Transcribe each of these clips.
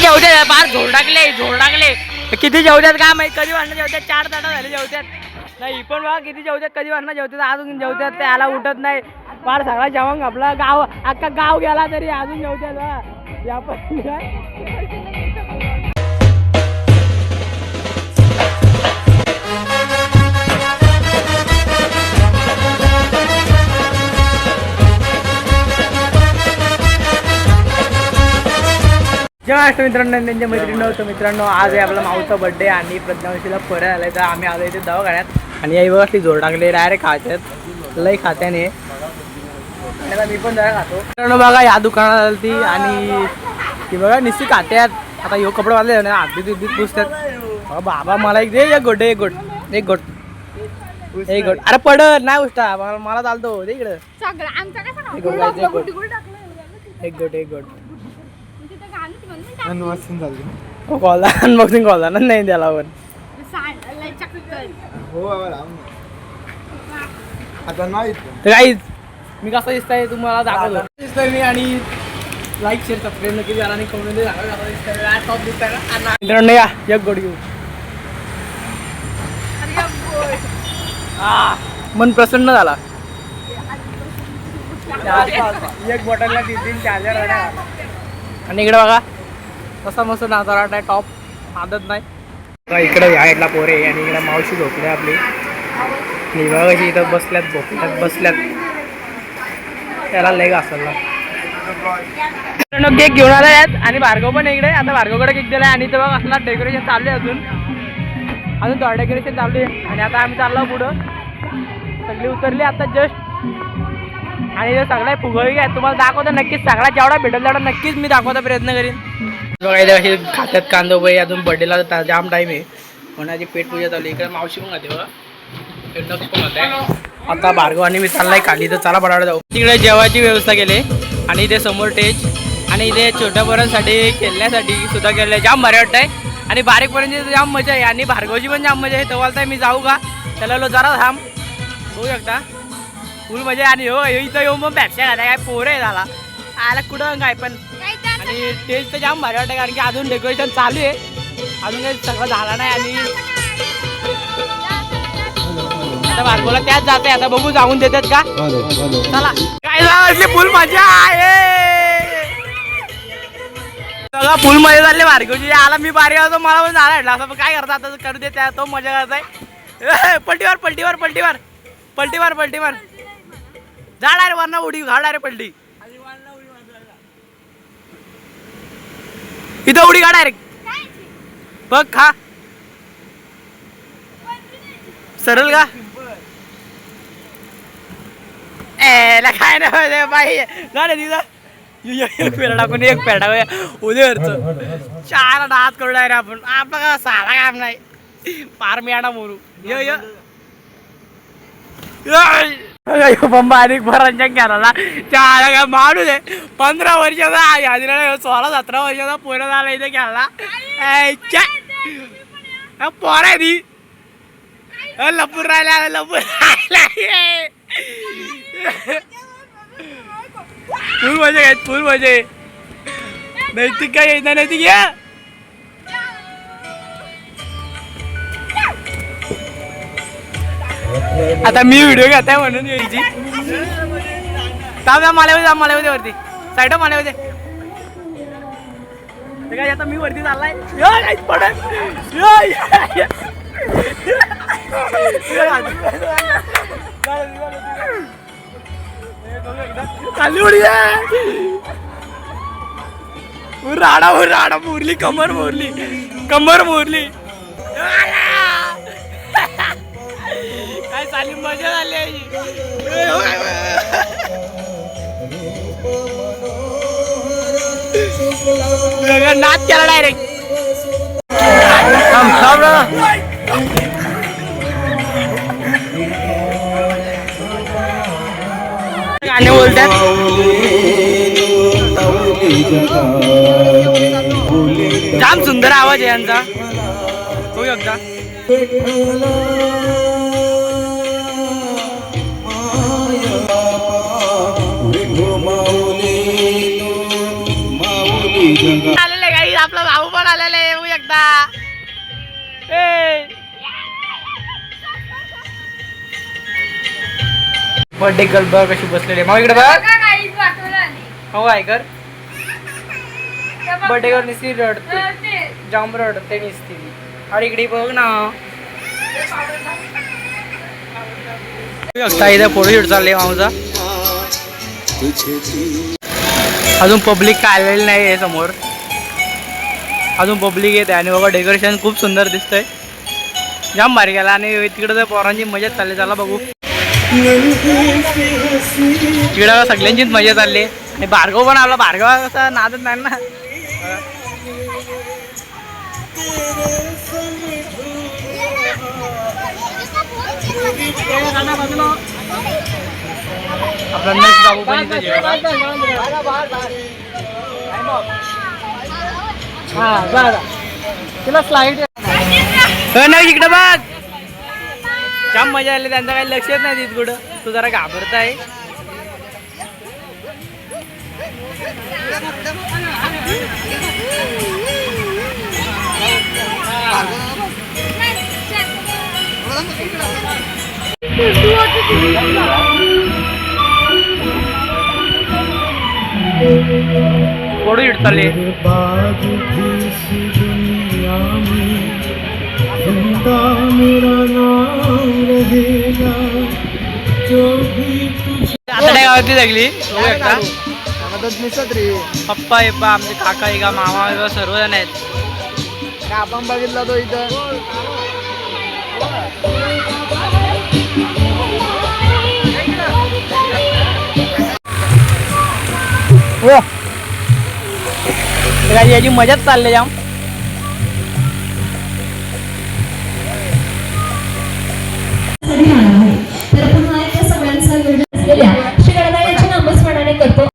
जेवते फार झोड टाकले झोड टाकले. किती जेवतात का माहीत? कधी वाजता जेवतात चार ताटा झाले जेवतात नाही पण बघा किती जेवतात कधी वाजता जेवतात अजून जेवतात ते आला उठत नाही. फार सगळा जेवण आपला गाव अख्खा गाव गेला तरी अजून जेवतात या पण महाराष्ट्र मित्रांनो त्यांच्या मैत्रिणी तर मित्रांनो आज आहे आपला माऊचा बर्थडे आणि प्रज्ञावशीला परत आलाय. तर आम्ही आलो इथे दवाखान्यात. आणि आई बघा ती जोड टाकली डायरेक्ट खात्यात लई खात्याने मी पण जरा खातो. मित्रांनो बघा या दुकानात आली ती आणि ती बघा निश्चित खात्यात आता ह्यो कपडे वाजले ना आधी तिथीत पुसतात. बाबा मला एक दे एक गोट एक गोट एक गोट एक गोट अरे पडत नाही उष्टा मला चालतो. इकडं. एक गोट एक गोट एक गोट तिथं टाकलं. हो कॉल अनबॉक्सिंग कॉल ना नाही त्याला पण सांड- लय चक्कर. आता नाही तर मी कसं दिसतंय तुम्हाला दाखवलं. दिसतोय मी आणि लाईक शेअर सबस्क्राईब नक्की करा आणि कमेंट दिसतंय. या. एक गोड घेऊ. हा मन प्रसन्न झाला. एक बॉटलला तीन तीन चार्जर आणि इकडे बघा. कसा मस्त नाचारा आहे टॉप आदत नाही. बघा इकडे यायला पोरे आणि इकडे मावशी झोपली आपली. बघा इथं बसल्यात झोपल्यात बसल्यात. त्याला लेग असेल ना. केक घेऊन आले आहेत आणि भार्गव पण इकडे आता भार्गवकडे केक दिलाय आणि इथं बघ असणार डेकोरेशन चालू आहे अजून. अजून थोडं डेकोरेशन चालू आहे. आणि आता आम्ही चाललो पुढं. सगळी उतरली आता जस्ट आणि सगळ्या फुगळी आहेत तुम्हाला दाखवतो नक्कीच सगळा जेवढा भेटेल तेवढा नक्कीच मी दाखवायचा प्रयत्न करीन. बघायला हे खात्यात कांदो बाई अजून बर्थडेला जाम टाईम आहे. कोणाची पेट पूजा चालू इकडे मावशी पण खाते बघा. पण खाते. आता भार्गव आणि मी चाललाय खाली तर चला पडायला जाऊ. तिकडे जेवायची व्यवस्था केली. आणि इथे समोर टेज आणि इथे छोट्या पोरांसाठी खेळण्यासाठी सुद्धा केलं जाम भारी वाटतंय. आणि बारीक पर्यंत जाम मजा आहे. आणि भार्गवची पण जाम मजा आहे. तवालताय मी जाऊ का? त्याला लो जरा थांब. होऊ शकता. फुल मजा आहे. आणि हो इथं येऊ मग बॅपशा घाला काय पोरं आहे झाला आला कुठं काय पण आणि टेस्ट तर जाम भारी वाटतं कारण की अजून डेकोरेशन चालू आहे. अजून काही सगळं झालं नाही आणि आता भार्गवला त्याच जात आहे आता बघू जाऊन देतात का? चला. काय झालं? फुल मजा आहे! सगळं फुल मजा झाले भार्गवची आला मी बारी होतो मला पण झाला असं काय करता आता करू दे त्या तो मजा करताय. पलटीवर पलटीवर पलटीवर. पलटीवर पलटीवर. झाड आहे वरना उडी झाड आहे पलटी. इथं उडी काढा रे. बघ खा. सरळ का ए ला काय नाही बाई. रे तिथं. एक पेरा टाकून एक पेरा टाकूया उद्यावरचं चार डास करू रे आपण. आपलं का साधा काम नाही. पार मिळाना मोरू यो. बारीक भरांच्या घराला चार काय माणूस आहे पंधरा वर्षाचा आहे. आधी सोळा सतरा वर्षाचा पोरं झाला इथे घ्यायला. पोर आहे ती. लपून राहिला लपून राहिला. फुल मजा घेत फुल मजा नैतिक काय येणार नैतिक या आता मी व्हिडिओ घेताय म्हणून यायची. थांब थांब मला मला वरती. साईड मला काय आता मी वरती चाललाय? यो, पडत उडी राडा राडा मोरली कमर मोरली. कमर मोरली. मजा हो. नाच केला डायरेक्ट. गाणे बोलतात जाम सुंदर आवाज आहे यांचा होऊ शकता आलेलं काही आपला भाऊ एकदा बर्थडे गर्ल बघ कशी बसलेली आहे. मग इकडे बघ. हो ते बघ. Birthday girl निस्ती रडते. जाम रडते निस्ती अरे इकडे बघ ना इथे फोटोशूट चालले माऊचा अजून पब्लिक काय आलेली नाही आहे समोर. अजून पब्लिक येते आणि बघा डेकोरेशन खूप सुंदर दिसतंय. जाम भारी गेला आणि तिकडे तर पोरांची मजा चालली चला बघू. तिकडं सगळ्यांचीच मजा चालली. आणि भार्गव पण आला. भार्गव कसा नादत नाही ना. आपला next बाबू पण इथे. हा बघा तिला स्लाईड नाही. इकडे बघ. जाम मजा आली त्यांचं काही लक्षच नाही देत कुठं. तू जरा घाबरताय. फोटो जिंदा मेरा नाम रहेगा। जो भी तुझे आता नाही गावातली लागली? बघू एकदा. मदत मिसत रे. पप्पा एप्पा आमचे काका एका मामा एका सर्वजण आहेत. काय आपण बघितला तो इथं. गणपती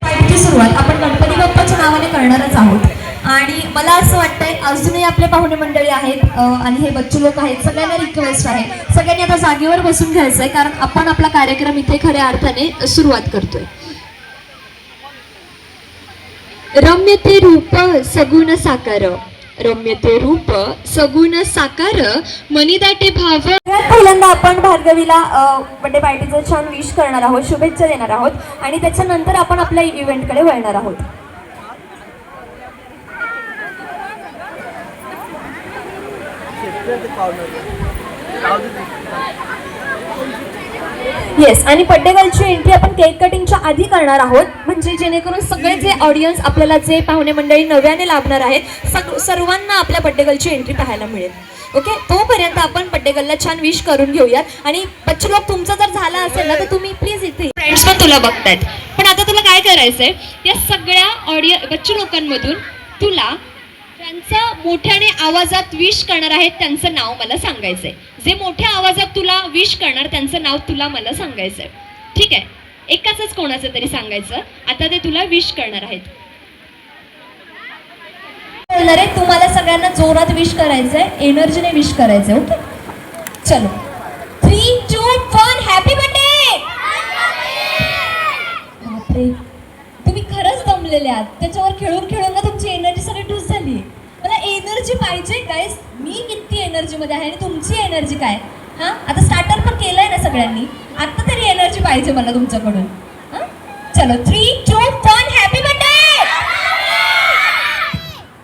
याची नावाने करणारच आहोत आणि मला असं वाटतंय अजूनही आपले पाहुणे मंडळी आहेत आणि हे बच्चू लोक आहेत सगळ्यांना रिक्वेस्ट आहे. सगळ्यांनी आता जागेवर बसून घ्यायचंय कारण आपण आपला कार्यक्रम इथे खऱ्या अर्थाने सुरुवात करतोय. रम्य ते रूप सगुण साकार. रम्य ते रूप सगुण साकार मनीदाटे भाव. पहिल्यांदा आपण भार्गवीला बर्थडे पार्टीचं छान विश करणार आहोत शुभेच्छा देणार आहोत आणि त्याच्यानंतर आपण आपल्या इव्हेंटकडे वळणार आहोत. येस आणि बड्डे एंट्री आपण केक कटिंगच्या आधी करणार आहोत. म्हणजे जेणेकरून सगळे जे ऑडियन्स आपल्याला जे पाहुणे मंडळी नव्याने लाभणार आहेत सग सर्वांना आपल्या पड्डेगलची एंट्री पाहायला मिळेल. ओके तोपर्यंत आपण पड्डेगलला छान विश करून घेऊयात. आणि बच्चू लोक तुमचं जर झालं असेल ना तर तुम्ही प्लीज इथे फ्रेंड्स पण तुला बघतायत. पण आता तुला काय करायचंय? या सगळ्या ऑडिय बच्चू लोकांमधून तुला त्यांचं मोठ्याने आवाजात विश करणार आहेत त्यांचं नाव मला सांगायचंय. जे मोठ्या आवाजात तुला विश करणार त्यांचं नाव तुला मला सांगायचंय. ठीक आहे? एकाच कोणाचं तरी सांगायचं. आता ते तुला विश करणार आहेत. बोलणार आहे तुम्हाला सगळ्यांना जोरात विश करायचंय एनर्जीने विश करायचंय ओके? चलो. Three two one happy birthday बापरे. तुम्ही खरंच दमलेले आहात. त्याच्यावर खेळून खेळून ना तुमची एनर्जी सगळी डूस झाली मला एनर्जी पाहिजे काय मी किती एनर्जीमध्ये आहे आणि तुमची एनर्जी काय? हां? आता स्टार्टर पण केलंय ना सगळ्यांनी. आता तरी एनर्जी पाहिजे मला तुमच्याकडून. हां? चलो three two one happy birthday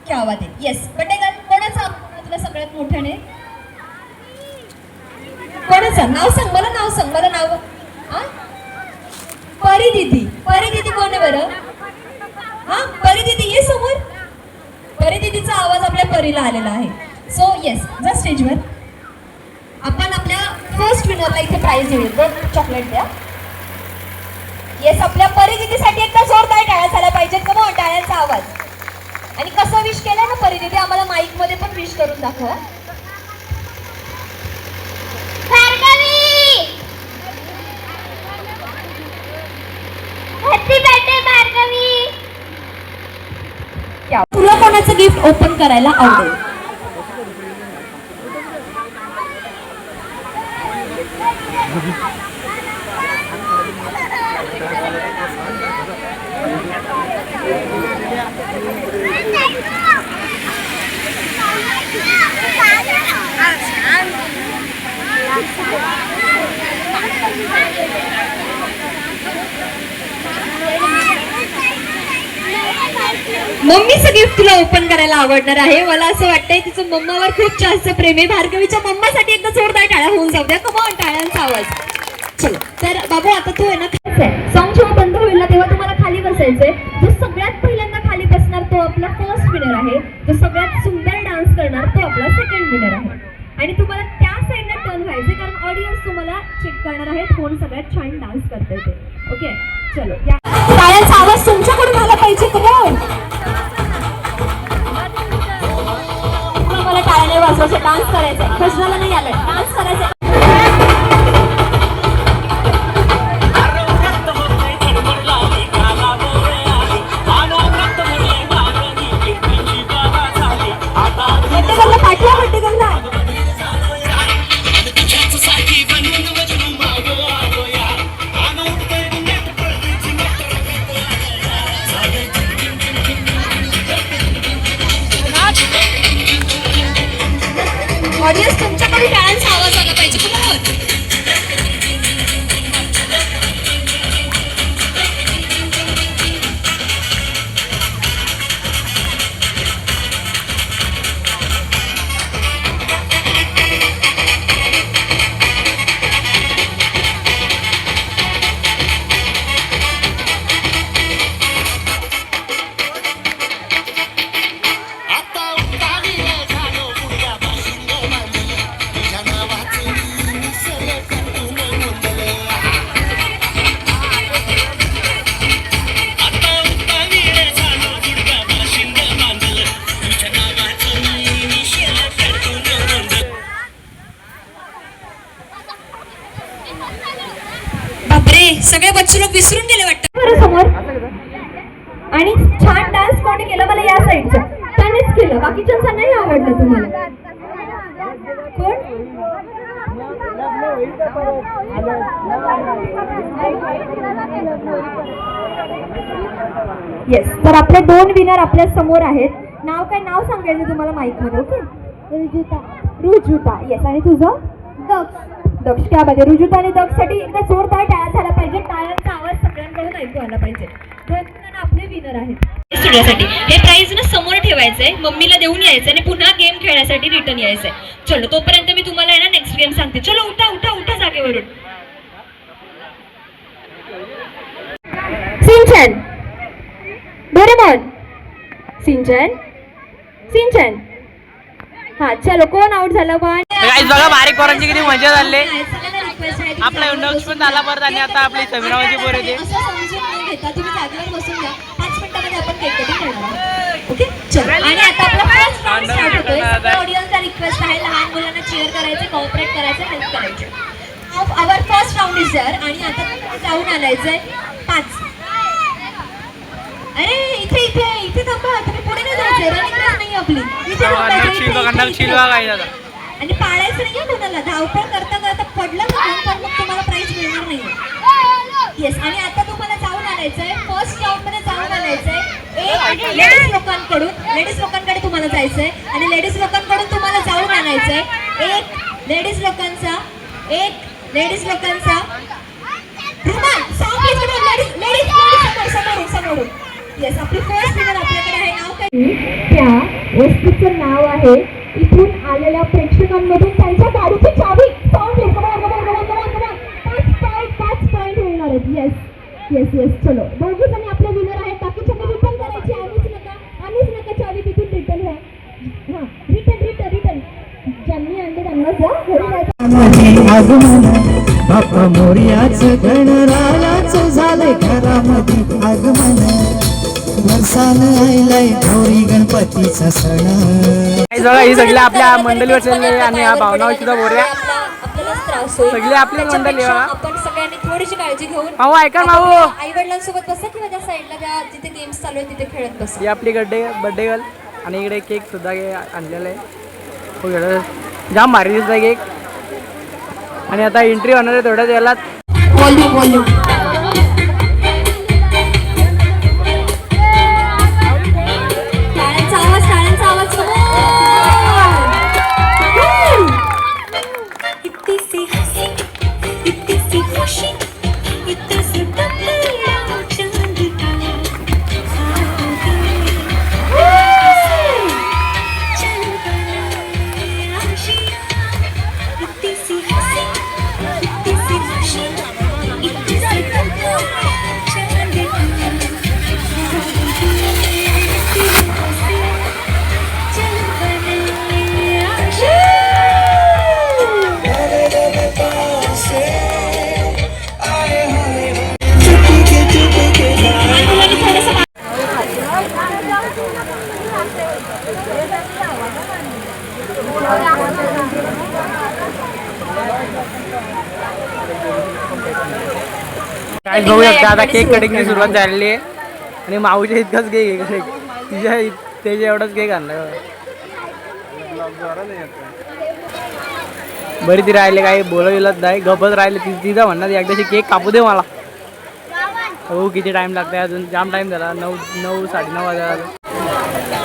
क्या आवाज आहे? येस बर्थडे गर्ल कोणाचा? तुला सगळ्यात मोठ्याने? कोणाचं? नाव सांग मला नाव सांग मला नाव. हां? परी दिदी. परी दिदी कोण आहे बरं? हां? परी दिदी ये समोर. परी दिदीचा आवाज आपल्या परीला आलेला आहे. सो येस जा स्टेजवर आपण आपल्या फर्स्ट विनरला इथे प्राइज देऊ दोन चॉकलेट द्या. येस आपल्या परी दिदीसाठी एकदा जोरदार टाळ्या झाल्या पाहिजेत का मग टाळ्यांचा आवाज. आणि कसं विश केलं ना परी दिदी आम्हाला माईकमध्ये पण विश करून दाखवा भार्गवी हॅपी बर्थडे भार्गवी या. तुला कोणाचं गिफ्ट ओपन करायला आवडेल. मम्मीचं गिफ्ट तुला ओपन करायला आवडणार आहे. मला असं वाटतंय तिचं मम्मावर खूप जास्त प्रेम आहे. भार्गवीच्या मम्मासाठी एकदा जोरदार टाळ्या होऊन जाऊ द्या. कमॉन टाळ्यांचा आवाज. चलो तर बाबू आता तू आहे ना सॉंग जेव्हा बंद होईल ना तेव्हा तुम्हाला खाली बसायचंय. जो सगळ्यात पहिल्यांदा खाली बसणार तो आपला फर्स्ट विनर आहे. जो सगळ्यात सुंदर डान्स करणार तो आपला सेकंड विनर आहे. आणि तुम्हाला त्या साईडला टर्न व्हायचे कारण ऑडियन्स तुम्हाला चेक करणार आहे कोण सगळ्यात छान डान्स करते ते. ओके चलो या. टाळ्यांचा आवाज तुमच्याकडून आला पाहिजे तुम्हाला मला टाळ्याने वाजवायचं डान्स करायचे कृष्णाला नाही आलं. डान्स सगळे बच्चे लोक विसरून गेले वाटतं. समोर. आणि छान डान्स कोणी केलं? मला या साईडचं त्यानेच केलं. बाकीच्यांचा नाही आवडलं तुम्हाला. येस तर आपले दोन विनर आपल्यासमोर आहेत. नाव काय? नाव सांगायचं तुम्हाला माईकमध्ये ओके रुजुता. रुजुता. येस आणि तुझं? दक्ष. दक्ष. क्या पाहिजे रुजुता आणि दक्षसाठी एकदा जोरदार टाळ्या ऐकू आला पाहिजे. आपले विनर आहेत. स्टुडिओसाठी हे प्राइज ना समोर ठेवायचंय. मम्मीला देऊन यायचंय आणि पुन्हा गेम खेळण्यासाठी रिटर्न यायचंय. चलो तोपर्यंत मी तुम्हाला आहे ना नेक्स्ट गेम सांगते. चलो उठा उठा उठा जागेवरून. सिंचन. डोरेमॉन सिंचन. सिंचन. हा चलो कोण आउट झालं? पण बघा बारीक पोरांची किती मजा झाली. आपला इंडक्स पण झाला परत आणि आता आपली समीरावाची पोर येते. आणि आता आपला फर्स्ट राऊंड स्टार्ट होतोय रिक्वेस्ट आहे लहान मुलांना चेअर करायचे कॉपरेट करायचं हेल्प करायचे आवर फर्स्ट राऊंड इज जर आणि आता जाऊन आलायचंय पाच अरे इथे इथे इथे थांबा. तुम्ही पुढे नाही जायचंय रनिंग रेस नाही आपली इथे थांबायचं, आणि पाळायचं नाही कोणाला. धावपळ करता करता पडलं तर मग तुम्हाला प्राइस मिळणार नाही येस आणि आता तुम्हाला जाऊन आणायचंय. फर्स्ट राऊंडमध्ये जाऊन आणायचंय. एक लेडीज लोकांकडून लेडीज लोकांकडे तुम्हाला जायचंय. आणि लेडीज लोकांकडून तुम्हाला जाऊन आणायचंय. एक लेडीज लोकांचा एक लेडीज लोकांचा. रुमाल लेडीज लेडीज समोर समोरून समोरून. येस आपली फर्स्ट विनर आपल्याकडे आहे. नाव काय? त्या वस्तूचं नाव आहे इथून आलेल्या प्रेक्षकांमधून त्यांच्या गाडीची चावी सॉन्ग पाच पॉईंट पाच आहेत. येस येस येस चलो. दोघे जणी आपले विनर आहेत. बाकीच्यांनी रिटर्न करायची आम्हीच नका आम्हीच नका चावी तिथून रिटर्न आहे हां रिटर्न रिटर्न रिटर्न ज्यांनी आणले त्यांना जा. घरी जायचं मोर्याच गणरायाच झाले घरामध्ये आगमन. वर्षानं आयलाय गौरी गणपतीचा सण. बघा ही सगळी आपल्या मंडळीवर चालली आणि हा भावनावर सुद्धा बोलल्या. होईल. सगळी आपली मंडळी. आपण सगळ्यांनी थोडीशी काळजी घेऊन भाऊ ऐका ना भाऊ. आई वडिलांसोबत बसा किंवा त्या साईडला त्या जिथे गेम्स चालू आहे तिथे खेळत बसा. ही आपली गड्डे बड्डे गर्ल आणि इकडे केक सुद्धा हे आणलेला आहे. खूप एवढं जाम भारी दिसत आहे केक आणि आता एंट्री होणार आहे थोड्याच वेळात व्हॉल्यूम व्हॉल्यूम काय बघू शकता आता केक कटिंगची सुरुवात झालेली आहे. आणि माऊच्या इतकाच केक आहे तिच्या त्याच्या एवढाच केक आणला बरी ती राहिले काही बोलवलंच नाही गपच राहिले. ती तिथं म्हणणार एकदाची केक कापू दे मला. हो किती टाइम लागते अजून? जाम टाइम झाला. नऊ नऊ साडेनऊ वाजता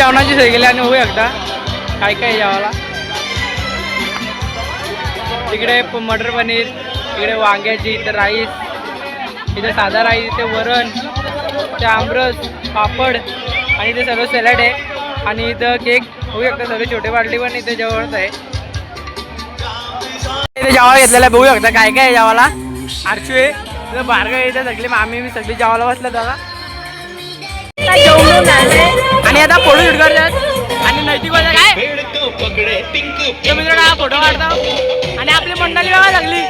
जेवणाची सोय केली आणि होऊ एकदा. काय काय आहे जेवायला? इकडे मटर पनीर इकडे वांग्याची इथं राईस इथे साधा राईस इथे वरण इथे आमरस पापड आणि इथे सर्व सॅलड आहे. आणि इथं केक होऊ शकता सर्व छोटे बाटली पण इथे जवळच आहे. इथे जेवायला घेतलेला आहे, बघू शकता काय काय आहे जेवायला. आरशू आहे इथं बारगं आहे, इथे सगळी मामी मी सगळी जेवायला बसल्या दादा आणि आता फोटो शूट करतात आणि नैतिक वाजा काय? तो मित्र हा फोटो काढतो. आणि आपली मंडळी बघा लागली.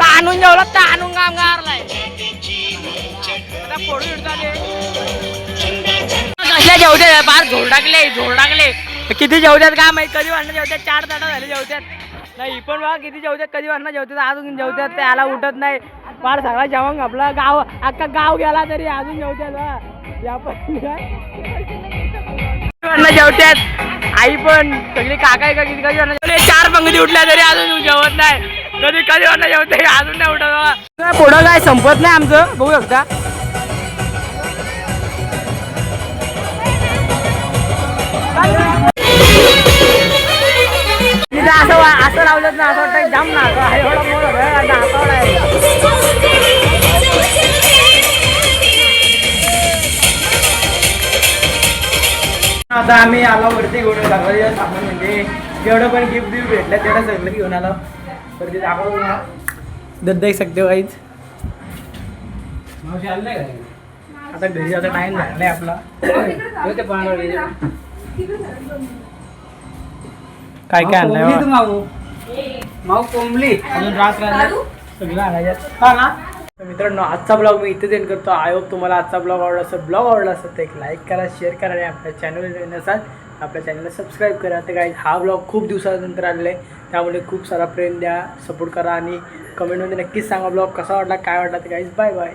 ताणून जेवला ताणून काम गारलाय आता फोटो शूट झाले कसल्या जेवत्यात फार झोड टाकले झोड टाकले. किती जेवत्यात काय माहीत? कधी वाढणं जेवत्यात? चार ताटा झाले जेवत्यात. नाही पण बघा किती जेवत्यात कधी वाढणं जेवत्यात अजून जेवत्यात. त्याला उठत नाही. फार सगळा जेवण आपला गाव अख्खा गाव गेला तरी अजून जेवत्यात बघा. या पण वाढणं जेवत्यात. आई पण सगळी काका आहे का किती कधी जेवले चार पंक्ती उठल्या तरी अजून जेवत नाही. कधी कधी वाढणं जेवते अजून नाही उठत पुढं काय संपत नाही आमचं? बघू शकता. असं असं लावलं ना असं वाटतं जाम ना असं एवढा मोर नासावडा आहे. आता आम्ही आलो वरती घेऊन दाखवायचं सामान म्हणजे. जेवढं पण गिफ्ट बिफ्ट भेटलं तेवढं सगळं घेऊन आलो. वरती दाखवतो तुम्हाला. दद देख सकते हो काहीच आता घरी आता टाइम झाला नाही आपला. काय काय आणलंय. माऊ कोंबली. अजून रात राहिलं. सगळं आणायच्यात हा ना. मित्रांनो आजचा ब्लॉग मी इथे देण करतो. आय होप तुम्हाला आजचा ब्लॉग आवडला असेल ब्लॉग आवडला असेल तर एक लाईक करा शेअर करा आणि आपल्या चॅनल असाल आपल्या चॅनलला सबस्क्राईब करा. तर काय हा ब्लॉग खूप दिवसानंतर आलेला आहे. त्यामुळे खूप सारा प्रेम द्या सपोर्ट करा आणि कमेंटमध्ये नक्कीच सांगा ब्लॉग कसा वाटला काय वाटला तर काहीच बाय बाय